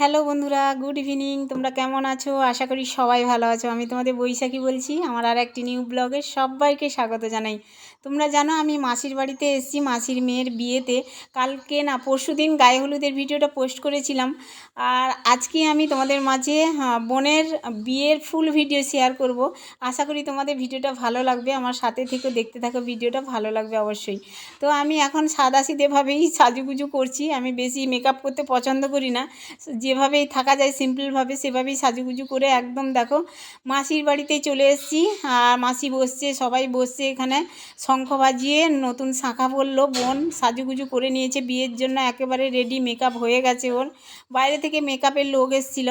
Hello বন্ধুরা, good evening. তোমরা কেমন আছো? আশা করি সবাই ভালো আছো। আমি তোমাদের বৈশাখী বলছি। আমার আর একটি নিউ ব্লগে সবাইকে স্বাগত জানাই। তোমরা জানো আমি মাসির বাড়িতে এসেছি। মাসির মেয়ের বিয়েতে। কালকে না পরশু দিন গায়ে হলুদের ভিডিওটা পোস্ট করেছিলাম। আর আজকে আমি তোমাদের মাঝে বোনের বিয়ের ফুল ভিডিও শেয়ার করব। আশা করি তোমাদের ভিডিওটা ভালো লাগবে। আমার সাথে থেকে দেখতে থাকো, ভিডিওটা ভালো লাগবে অবশ্যই। তো আমি এখন সাদা সিধেভাবেই সাজুগুজু করছি। আমি বেশি মেকআপ করতে পছন্দ করি না। যেভাবেই থাকা যায়, সিম্পলভাবে সেভাবেই সাজুগুজু করে একদম দেখো মাসির বাড়িতেই চলে এসেছি। আর মাসি বসছে, সবাই বসছে এখানে শঙ্খ বাজিয়ে, নতুন শাঁখা পরলো, বোন সাজুগুজু করে নিয়েছে। বিয়ের জন্য একেবারে রেডি মেকআপ হয়ে গেছে ওর। বাইরে থেকে মেকআপের লোক এসেছিল।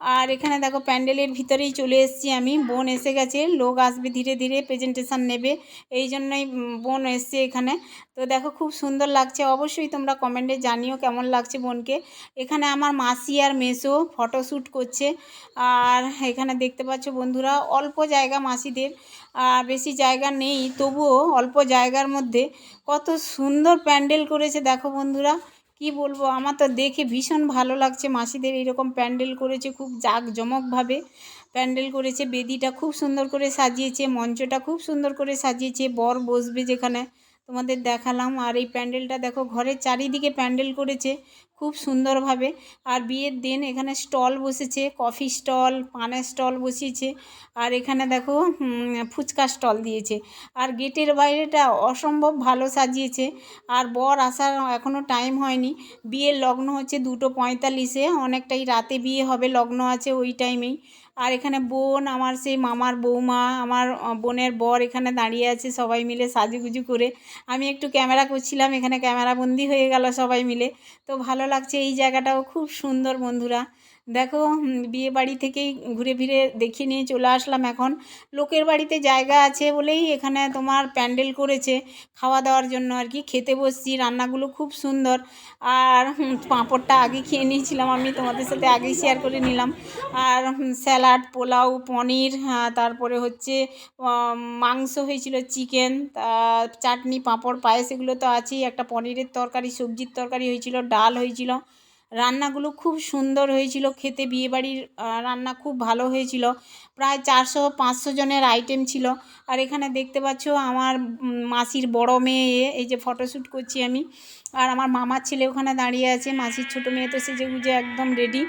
আর এখানে দেখো প্যান্ডেলের ভিতরেই চলে এসেছি আমি। বোন এসে গেছে, লোক আসবে ধীরে ধীরে প্রেজেন্টেশন নেবে। এই জন্যই বোন এসছে এখানে। তো দেখো খুব সুন্দর লাগছে। অবশ্যই তোমরা কমেন্টে জানিও কেমন লাগছে বোনকে। এখানে আমার মাসি আর মেসো ফটোশ্যুট করছে। আর এখানে দেখতে পাচ্ছ বন্ধুরা, অল্প জায়গা মাসিদের। আর বেশি জায়গা নেই, তবুও অল্প জায়গার মধ্যে কত সুন্দর প্যান্ডেল করেছে। দেখো বন্ধুরা কি বলব? আমার তো দেখে ভীষণ ভালো লাগছে। মাসিদের এরকম প্যান্ডেল করেছে খুব জাঁকজমকভাবে। প্যান্ডেল করেছে, বেদিটা খুব সুন্দর করে সাজিয়েছে, মঞ্চটা খুব সুন্দর করে সাজিয়েছে, বর বসবে যেখানে। তোমাদের দেখালাম। আর এই প্যান্ডেলটা দেখো, ঘরের চারিদিকে প্যান্ডেল করেছে খুব সুন্দরভাবে। আর বিয়ের দিন এখানে স্টল বসেছে, কফি স্টল, পানের স্টল বসিয়েছে। আর এখানে দেখো ফুচকা স্টল দিয়েছে। আর গেটের বাইরেটা অসম্ভব ভালো সাজিয়েছে। আর বর আসার এখনও টাইম হয়নি। বিয়ের লগ্ন হচ্ছে দুটো পঁয়তাল্লিশে। অনেকটাই রাতে বিয়ে হবে, লগ্ন আছে ওই টাইমেই। আর এখানে বোন, আমার সেই মামার বৌমা, আমার বোনের বর এখানে দাঁড়িয়ে আছে সবাই মিলে সাজুগুজু করে। আমি একটু ক্যামেরা করছিলাম, এখানে ক্যামেরা বন্দি হয়ে গেল সবাই মিলে। তো ভালো লাগছে এই জায়গাটাও, খুব সুন্দর বন্ধুরা। দেখো বিয়ে বাড়ি থেকেই ঘুরে ফিরে দেখিয়ে নিয়ে চলে আসলাম এখন। লোকের বাড়িতে জায়গা আছে বলেই এখানে তোমার প্যান্ডেল করেছে, খাওয়া দাওয়ার জন্য আর কি। খেতে বসছি, রান্নাগুলো খুব সুন্দর। আর পাঁপড়টা আগে খেয়ে নিয়েছিলাম আমি, তোমাদের সাথে আগেই শেয়ার করে নিলাম। আর স্যালাড পোলাও, পনির তারপরে হচ্ছে মাংস হয়েছিল চিকেন চাটনি, পাঁপড়, পায়েস এগুলো তো আছেই। একটা পনিরের তরকারি, সবজির তরকারি হয়েছিল, ডাল হয়েছিল। রান্নাগুলো খুব সুন্দর হয়েছিল, খেতে বিয়েবাড়ির রান্না খুব ভালো হয়েছিল। প্রায় চারশো পাঁচশো জনের আইটেম ছিল। আর এখানে দেখতে পাচ্ছ আমার মাসির বড় মেয়ে, এই যে ফটোশ্যুট করছি আমি। আর আমার মামার ছেলে ওখানে দাঁড়িয়ে আছে, মাসির ছোটো মেয়ে তো সেজে গুজে একদম রেডি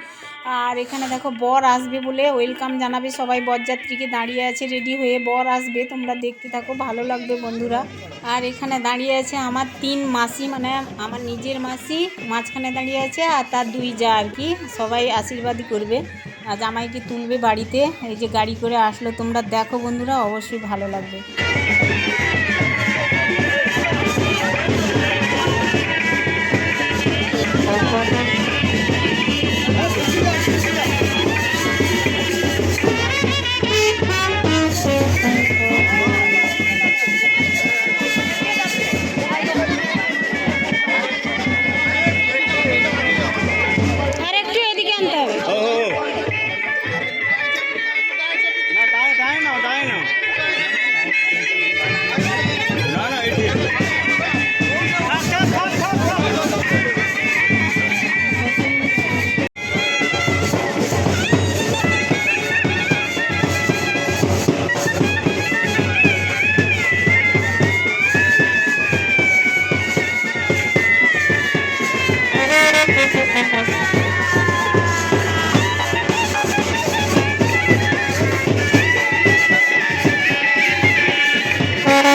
আর এখানে দেখো বর আসবে বলে ওয়েলকাম জানাবে সবাই, বরযাত্রীকে দাঁড়িয়ে আছে রেডি হয়ে, বর আসবে, তোমরা দেখতে থাকো, ভালো লাগবে বন্ধুরা। আর এখানে দাঁড়িয়ে আছে আমার তিন মাসি মানে আমার নিজের মাসি, মাঝখানে দাঁড়িয়ে আছে আর তার দুই যা আর কি, সবাই আশীর্বাদই করবে। আর জামাইকে তুলবে বাড়িতে। এই যে গাড়ি করে আসলো, তোমরা দেখো বন্ধুরা, অবশ্যই ভালো লাগবে। আর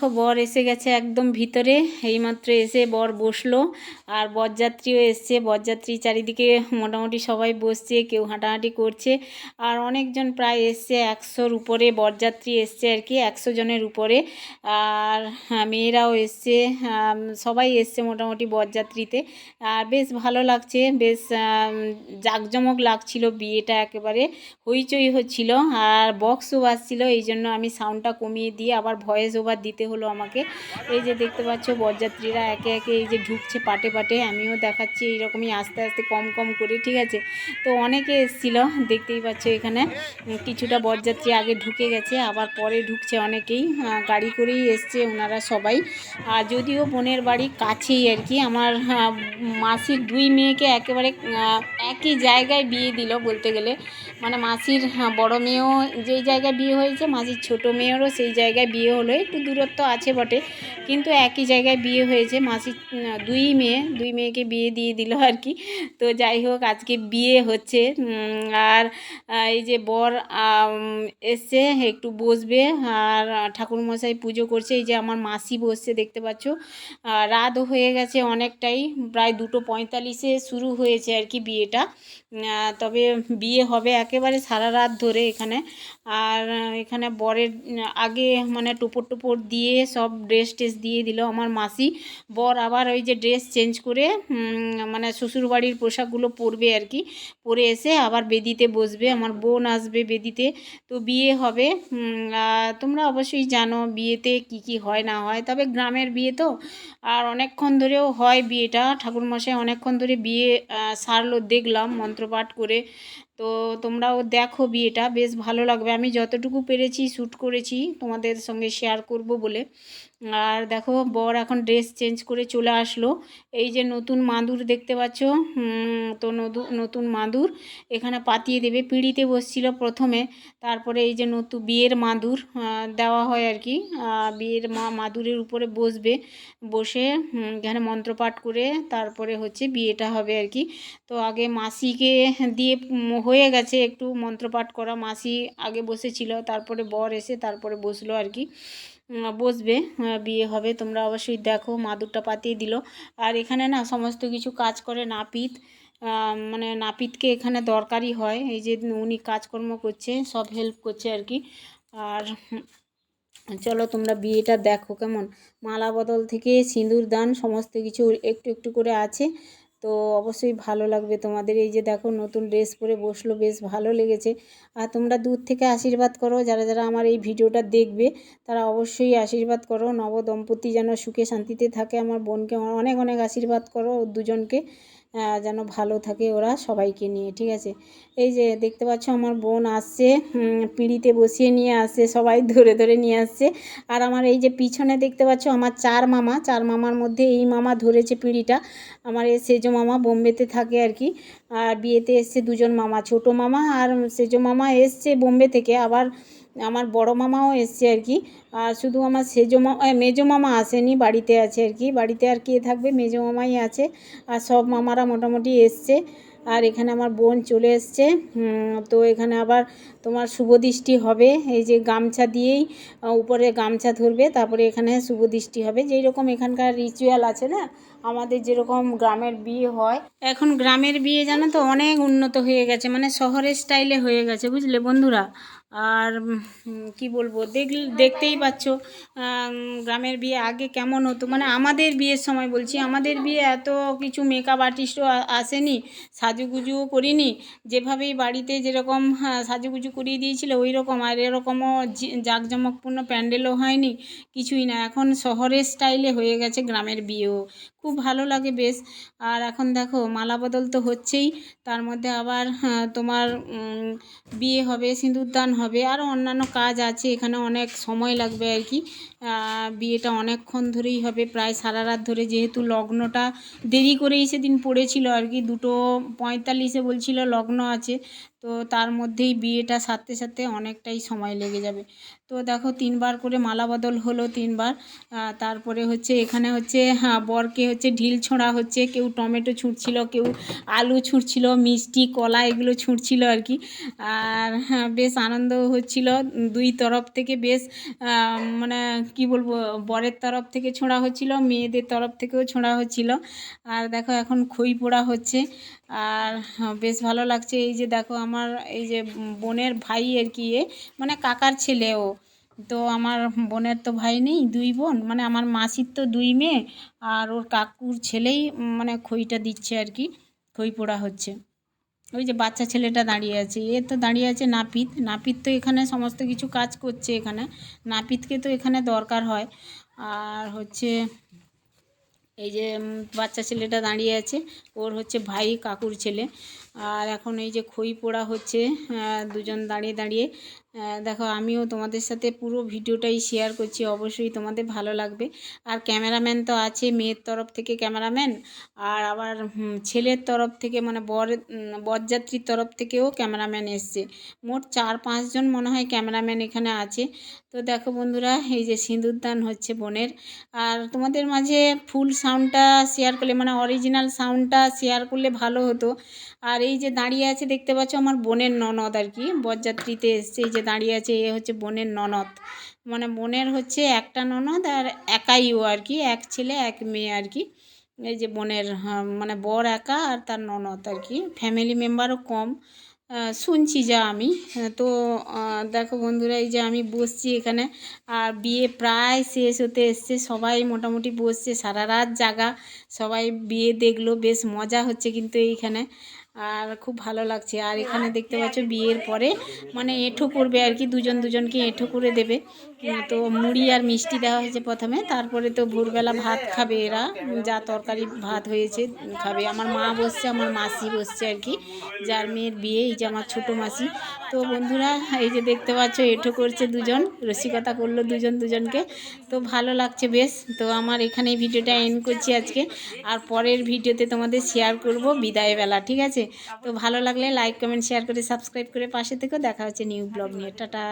দেখো বর এসে গেছে একদম ভিতরে। এইমাত্র এসে বর বসল আর বরযাত্রীও এসছে। বরযাত্রী চারিদিকে মোটামুটি সবাই বসছে কেউ হাঁটাহাঁটি করছে আর অনেকজন প্রায় এসছে। একশোর উপরে বরযাত্রী এসছে আর কি একশো জনের উপরে। আর হ্যাঁ, মেয়েরাও এসছে সবাই এসছে মোটামুটি বরযাত্রীতে। আর বেশ ভালো লাগছে বেশ জাঁকজমক লাগছিল বিয়েটা একেবারে হইচই হচ্ছিল। আর বক্সও বাজছিল এই জন্য আমি সাউন্ডটা কমিয়ে দিয়ে আবার ভয়েস ওভার দিতে হলো আমাকে। এই যে দেখতে পাচ্ছ বরযাত্রীরা একে একে এই যে ঢুকছে পাটে পাটে, আমিও দেখাচ্ছি এইরকমই আস্তে আস্তে কম কম করে, ঠিক আছে? তো অনেকে এসছিল, দেখতেই পাচ্ছ এখানে। কিছুটা বরযাত্রী আগে ঢুকে গেছে, আবার পরে ঢুকছে অনেকেই। গাড়ি করেই এসছে ওনারা সবাই। আর যদিও বোনের বাড়ি কাছেই আর কি, আমার মাসির দুই মেয়েকে একেবারে একই জায়গায় বিয়ে দিল বলতে গেলে। মানে মাসির বড় মেয়েও যেই জায়গায় বিয়ে হয়েছে, মাসির ছোট মেয়েরও সেই জায়গায় বিয়ে হলো, একটু দূরত্ব আছে বটে। কিন্তু একই জায়গায় বিয়ে হয়েছে উম, দুই মেয়ে দুই মেয়েকে বিয়ে দিয়ে দিল আর কি। তো যাই হোক আজকে বিয়ে হচ্ছে আর এই যে বর এসছে একটু বসবে আর ঠাকুরমশাই পুজো করছে এই যে আমার মাসি বসছে দেখতে পাচ্ছ। রাতও হয়ে গেছে অনেকটাই প্রায় দুটো পঁয়তাল্লিশে শুরু হয়েছে আর কি বিয়েটা। তবে বিয়ে হবে একেবারে সারা রাত ধরে এখানে। আর এখানে বরের আগে মানে টোপর টোপর দিয়ে সব ড্রেস টেস দিয়ে দিল আমার মাসি। বর আবার ওই যে ড্রেস চেঞ্জ করে মানে শ্বশুরবাড়ির পোশাকগুলো পরবে আর কি। পরে এসে আবার বেদিতে বসবে, আমার বোন আসবে বেদিতে। তো বিয়ে হবে তোমরা অবশ্যই জানো বিয়েতে কি কি হয় না হয়। তবে গ্রামের বিয়ে তো, আর অনেকক্ষণ ধরেও হয় বিয়েটা। ঠাকুরমশাই অনেকক্ষণ ধরে বিয়ে সারলো, দেখলাম মন্ত্রপাঠ করে। তো তোমরাও দেখো বিয়েটা, বেশ ভালো লাগবে। আমি যতটুকু পেরেছি, শ্যুট করেছি, তোমাদের সঙ্গে শেয়ার করব বলে। আর দেখো, বর এখন ড্রেস চেঞ্জ করে চলে আসলো। এই যে নতুন মাদুর দেখতে পাচ্ছ? তো নতু- নতুন মাদুর। এখানে পাতিয়ে দেবে, পিঁড়িতে বসছিল প্রথমে। তারপরে এই যে নতুন বিয়ের মাদুর দেওয়া হয় আর কি। বিয়ের মা মাদুরের উপরে বসবে। বসে এখানে মন্ত্রপাঠ করে তারপরে হচ্ছে বিয়েটা হবে আর কি। তো আগে মাসিকে দিয়ে হয়ে গেছে একটু মন্ত্রপাঠ করা। মাসি আগে বসেছিল, তারপরে বর এসে তারপরে বসল আর কি। বসবে বিয়ে হবে। তোমরা অবশ্যই দেখো মাদুরটা পাতিয়ে দিল। আর এখানে না সমস্ত কিছু কাজ করে নাপিত। মানে নাপিতকে এখানে দরকারই হয়। এই যে উনি কাজকর্ম করছে, সব হেল্প করছে আর কি। আর চলো তোমরা বিয়েটা দেখো কেমন। মালা বদল থেকে সিঁদুর দান, সমস্ত কিছু একটু একটু করে আছে। তো অবশ্যই ভালো লাগবে তোমাদের। এই যে দেখো নতুন ড্রেস পরে বসল, বেশ ভালো লেগেছে। আর তোমরা দূর থেকে আশীর্বাদ করো, যারা যারা আমার এই ভিডিওটা দেখবে, তারা অবশ্যই আশীর্বাদ করো। নবদম্পতি যেন সুখে শান্তিতে থাকে, আমার বোনকে অনেক অনেক আশীর্বাদ করো দুজনকে। যেন ভালো থাকে ওরা সবাইকে নিয়ে, ঠিক আছে? এই যে দেখতে পাচ্ছ আমার বোন আসছে পিঁড়িতে বসিয়ে নিয়ে আসছে, সবাই ধরে ধরে নিয়ে আসছে। আর আমার এই যে পিছনে দেখতে পাচ্ছ আমার চার মামা, চার মামার মধ্যে এই মামা ধরেছে পিঁড়িটা। আমার এই সেজো মামা বোম্বেতে থাকে আর কি। আর বিয়েতে এসছে দুজন মামা, ছোট মামা আর সেজো মামা এসছে বোম্বে থেকে। আবার আমার বড় মামাও এসছে আর কি। আর শুধু আমার সেজো মামা মেজো মামা আসেনি, বাড়িতে আছে আর কি। বাড়িতে আর কে থাকবে? মেজো মামাই আছে। আর সব মামারা মোটামুটি এসছে। আর এখানে আমার বোন চলে এসছে। তো এখানে আবার তোমার শুভদৃষ্টি হবে। এই যে গামছা দিয়েই উপরে গামছা ধরবে, তারপরে এখানে শুভদৃষ্টি হবে। যেই রকম এখানকার রিচুয়াল আছে না আমাদের যেরকম গ্রামের বিয়ে হয়, এখন গ্রামের বিয়ে জানো তো অনেক উন্নত হয়ে গেছে মানে শহরের স্টাইলে হয়ে গেছে, বুঝলে বন্ধুরা? আর কি বলব, দেখ, দেখতেই পাচ্ছ গ্রামের বিয়ে আগে কেমন হতো মানে আমাদের বিয়ের সময় বলছি, আমাদের বিয়ে এত কিছু মেকআপ আর্টিস্টও আসেনি সাজুগুজুও করিনি, যেভাবেই বাড়িতে যেরকম সাজুগুজু করিয়ে দিয়েছিল ওই রকম আর এরকমও জাঁকজমকপূর্ণ প্যান্ডেলও হয়নি, কিছুই না, এখন শহরের স্টাইলে হয়ে গেছে গ্রামের বিয়েও। খুব ভালো লাগে বেশ। আর এখন দেখো মালা বদল তো হচ্ছেই। তার মধ্যে আবার হ্যাঁ, তোমার বিয়ে হবে সিঁদুরদান হবে আরও অন্যান্য কাজ আছে এখানে অনেক সময় লাগবে আর কি। বিয়েটা অনেকক্ষণ ধরেই হবে প্রায় সারা রাত ধরে যেহেতু লগ্নটা দেরি করেই সেদিন পড়েছিল আর কি দুটো পঁয়তাল্লিশে বলছিল লগ্ন আছে তো তার মধ্যেই বিয়েটা সারতে সারতে অনেকটাই সময় লেগে যাবে। তো দেখো তিনবার করে মালা বদল হলো তিনবার। তারপরে হচ্ছে এখানে হচ্ছে হ্যাঁ বরকে হচ্ছে ঢিল ছোঁড়া হচ্ছে কেউ টমেটো ছুঁড়ছিল কেউ আলু ছুঁড়ছিল মিষ্টি কলা এগুলো ছুঁড়ছিল আর কি। আর হ্যাঁ, বেশ আনন্দ হচ্ছিল। দুই তরফ থেকে বেশ মানে কি বলব বরের তরফ থেকে ছোঁড়া হচ্ছিল মেয়েদের তরফ থেকেও ছোঁড়া হচ্ছিল। আর দেখো এখন খই পোড়া হচ্ছে। আর হ্যাঁ, বেশ ভালো লাগছে। এই যে দেখো আমার এই যে বোনের ভাই আর কি এ মানে কাকার ছেলে ও। তো আমার বোনের তো ভাই নেই, দুই বোন মানে আমার মাসির তো দুই মেয়ে আর ওর কাকুর ছেলেই মানে খইটা দিচ্ছে আর কি, খই পোড়া হচ্ছে। ওই যে বাচ্চা ছেলেটা দাঁড়িয়ে আছে, এ তো দাঁড়িয়ে আছে নাপিত নাপিত তো এখানে সমস্ত কিছু কাজ করছে এখানে, নাপিতকে তো এখানে দরকার হয়। আর হচ্ছে এই যে বাচ্চা ছেলেটা দাঁড়িয়ে আছে, ওর হচ্ছে ভাই কাকুর ছেলে। আর এখন এই যে খই পোড়া হচ্ছে দুজন দাঁড়িয়ে দাঁড়িয়ে দেখো আমিও তোমাদের সাথে পুরো ভিডিওটাই শেয়ার করছি, অবশ্যই তোমাদের ভালো লাগবে। আর ক্যামেরাম্যান তো আছে, মেয়ের তরফ থেকে ক্যামেরাম্যান আর আবার ছেলের তরফ থেকে মানে বর বরযাত্রীর তরফ থেকেও ক্যামেরাম্যান এসছে। মোট চার পাঁচজন মনে হয় ক্যামেরাম্যান এখানে আছে। তো দেখো বন্ধুরা, এই যে সিঁদুরদান হচ্ছে বোনের। আর তোমাদের মাঝে ফুল সাউন্ডটা শেয়ার করলে মানে অরিজিনাল সাউন্ডটা শেয়ার করলে ভালো হতো। আর এই যে দাঁড়িয়ে আছে দেখতে পাচ্ছ আমার বোনের ননদ আর কি। বরযাত্রীতে এসছে এই যে দাঁড়িয়ে আছে এ হচ্ছে বোনের ননদ। মানে বোনের হচ্ছে একটা ননদ আর একাই ও আর কি এক ছেলে এক মেয়ে আর কি। এই যে বোনের হ্যাঁ, মানে বর একা আর তার ননদ আর কি। ফ্যামিলি মেম্বারও কম। শুনছি যা আমি। হ্যাঁ, তো দেখো বন্ধুরা এই যে আমি বসছি এখানে। আর বিয়ে প্রায় শেষ হতে এসছে সবাই মোটামুটি বসছে সারা রাত জাগা। সবাই বিয়ে দেখল বেশ মজা হচ্ছে কিন্তু এইখানে। আর খুব ভালো লাগছে। আর এখানে দেখতে পাচ্ছ বিয়ের পরে মানে এঁঠো করবে আর কি, দুজন দুজনকে এঁঠো করে দেবে। তো মুড়ি আর মিষ্টি দেওয়া হয়েছে প্রথমে, তারপরে তো ভোরবেলা ভাত খাবে এরা, যা তরকারি ভাত হয়েছে খাবে। আমার মা বসছে, আমার মাসি বসছে আর কি, যার মেয়ের বিয়ে, এই যে আমার ছোটো মাসি। তো বন্ধুরা, এই যে দেখতে পাচ্ছ, এঁঠো করছে দুজন, রসিকতা করল দুজন দুজনকে। তো ভালো লাগছে বেশ। তো আমার এখানে ভিডিওটা এন্ড করছি আজকে। আর পরের ভিডিওতে তোমাদের শেয়ার করব বিদায়বেলা ঠিক আছে? তো ভালো লাগলে লাইক কমেন্ট শেয়ার করে সাবস্ক্রাইব করে পাশে থেকেও দেখা হচ্ছে নিউ ব্লগ নিয়ে। টাটা।